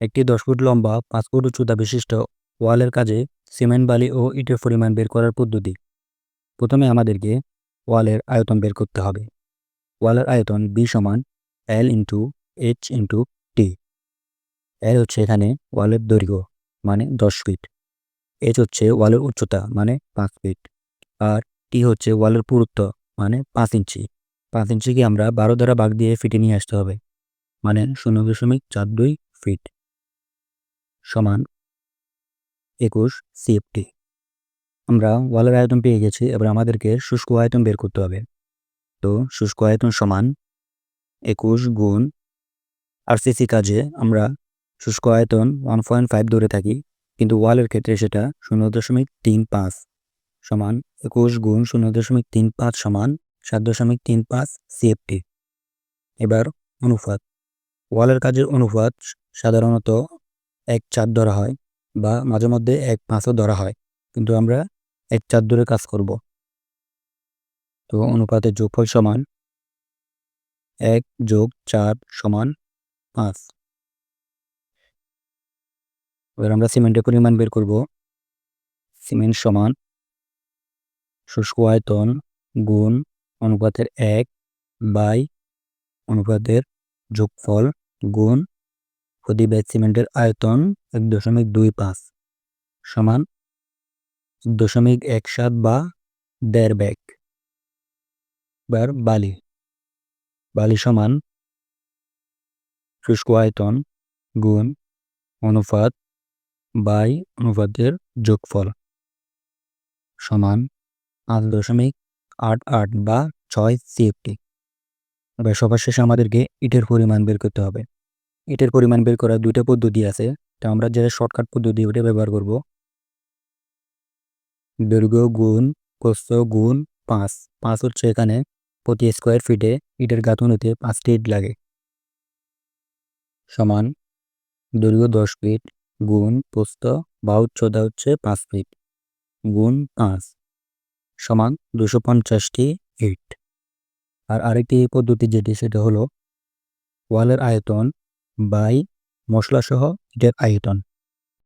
একটি দশ ফুট লম্বা, পাঁচ ফুট উচ্চতা বিশিষ্ট ওয়ালের কাজে সিমেন্ট, বালি ও ইটের পরিমাণ বের করার পদ্ধতি। প্রথমে আমাদেরকে ওয়ালের আয়তন বের করতে হবে। ওয়ালের আয়তন বি সমান L into H into T. L হচ্ছে এখানে ওয়ালের দৈর্ঘ্য মানে দশ ফিট। এইচ হচ্ছে ওয়ালের উচ্চতা মানে পাঁচ ফিট। আর টি হচ্ছে ওয়ালের পুরুত্ব মানে পাঁচ ইঞ্চি। পাঁচ ইঞ্চিকে আমরা বারো দ্বারা ভাগ দিয়ে ফিটে নিয়ে আসতে হবে মানে শূন্য দশমিক চার দুই ফিট। সমান একুশ সিএফটি আমরা ওয়ালের আয়তন পেয়ে গেছি, এবার আমাদেরকে শুষ্ক আয়তন বের করতে হবে। তো শুষ্ক আয়তন সমান একুশ গুণ আরসিসি কাজে আমরা শুষ্ক আয়তন ওয়ান পয়েন্ট ফাইভ ধরে থাকি, কিন্তু ওয়ালের ক্ষেত্রে সেটা শূন্য দশমিক তিন পাঁচ সমান একুশ গুণ শূন্য দশমিক তিন পাঁচ সমান সাত দশমিক তিন পাঁচ সিএফটি এবার অনুপাত। ওয়ালের কাজের অনুপাত সাধারণত এক চার ধরা হয় বা মাঝে মধ্যে এক পাঁচও ধরা হয়। কিন্তু আমরা এক চার ধরে কাজ করব। তো অনুপাতের যোগফল সমান এক যোগ চার সমান পাঁচ। এবার আমরা সিমেন্টের পরিমাণ বের করব। সিমেন্ট সমান শুষ্ক আয়তন গুণ অনুপাতের এক বাই অনুপাতের যোগফল গুণ ব্যাগ সিমেন্টের আয়তন এক দশমিক দুই পাঁচ সমান দশমিক এক সাত বা দেড় ব্যাগ এবার বালি। বালি সমান শুষ্ক আয়তন গুণ অনুপাত বাই অনুপাতের যোগফল সমান আট দশমিক আট আট বা ছয় সিএফটি। এবার সবার শেষে আমাদেরকে ইটের পরিমাণ বের করতে হবে। ইটের পরিমাণ বের করার দুইটা পদ্ধতি আছে। তো আমরা যেটা শর্টকাট পদ্ধতি ওটা ব্যবহার করব। দৈর্ঘ্য গুণ প্রস্থ গুণ পাঁচ। পাঁচ হচ্ছে এখানে প্রতি স্কোয়ার ফিটে ইটের গাঁথন গাঁথুনিতে পাঁচটি ইট লাগে। সমান দৈর্ঘ্য দশ ফিট গুণ প্রস্থ বা উচ্চতা হচ্ছে পাঁচ ফিট গুণ পাঁচ সমান দুশো পঞ্চাশটি ইট আর আরেকটি পদ্ধতি যেটি সেটা হলো ওয়ালের আয়তন বাই মশলাসহ ইটের আয়তন।